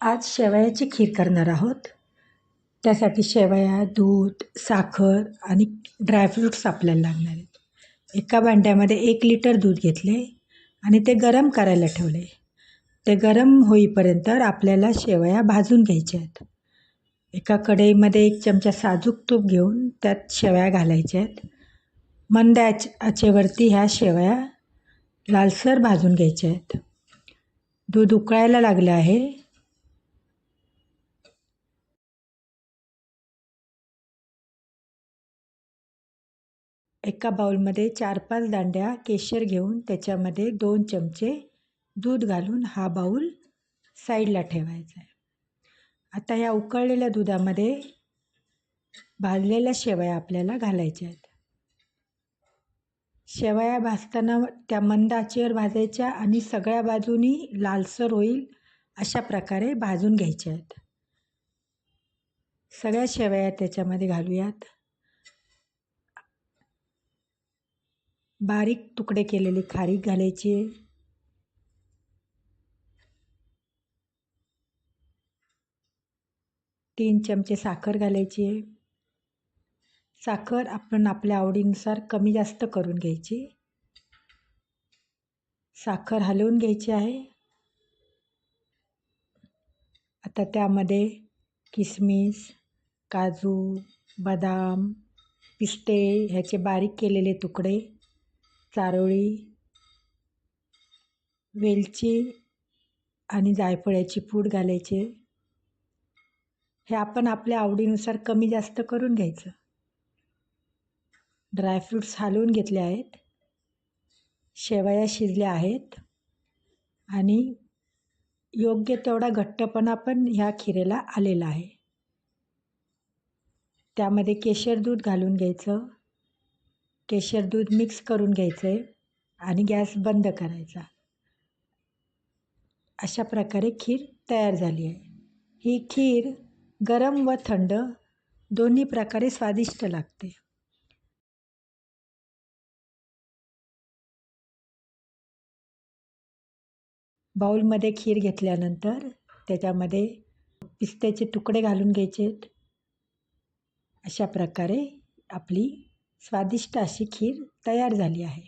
आज शेवयाची खीर करणार आहोत. त्यासाठी शेवया दूध साखर आणि ड्रायफ्रूट्स आपल्याला लागणार आहेत. एका भांड्यामध्ये एक लिटर दूध घेतले आणि ते गरम करायला ठेवले. ते गरम होईपर्यंत आपल्याला शेवया भाजून घ्यायच्या आहेत. एका कढईमध्ये एक चमचा साजूक तूप घेऊन त्यात शेवया घालायच्या आहेत. मंद आच आचेवरती ह्या शेवया लालसर भाजून घ्यायच्या आहेत. दूध उकळायला लागलं आहे. एका बाउलमध्ये चार पाच दांड्या केशर घेऊन त्याच्यामध्ये दोन चमचे दूध घालून हा बाऊल साईडला ठेवायचा आहे. आता ह्या उकळलेल्या दुधामध्ये भाजलेल्या शेवया आपल्याला घालायच्या आहेत. शेवया भाजताना त्या मंद आचेवर भाजायच्या आणि सगळ्या बाजूनी लालसर होईल अशा प्रकारे भाजून घ्यायच्या आहेत. सगळ्या शेवया त्याच्यामध्ये घालूयात. बारीक तुकडे केलेली खारीक घालायची. तीन चमचे साखर घालायची. साखर आपण आपल्या आवडीनुसार कमी जास्त करून घ्यायची. साखर हलवून घ्यायची आहे. आता त्यामध्ये किसमिस काजू बदाम पिस्ते ह्याचे बारीक केलेले तुकडे चारोळी वेलची आणि जायफळाची पूड घालायचे. हे आपण आपल्या आवडीनुसार कमी जास्त करून घ्यायचं. ड्रायफ्रूट्स हलवून घेतले आहेत. शेवया शिजल्या आहेत. आणि योग्य तेवढा घट्टपणा पण ह्या खिरेला आलेला आहे. त्यामध्ये केशर दूध घालून घ्यायचं. केशर दूध मिक्स करून घ्यायचं आहे आणि गॅस बंद करायचा. अशा प्रकारे खीर तयार झाली आहे. ही खीर गरम व थंड दोन्ही प्रकारे स्वादिष्ट लागते. बाऊलमध्ये खीर घेतल्यानंतर त्याच्यामध्ये पिस्त्याचे तुकडे घालून घ्यायचे अशा प्रकारे आपली स्वादिष्ट अशी खीर तयार झाली आहे.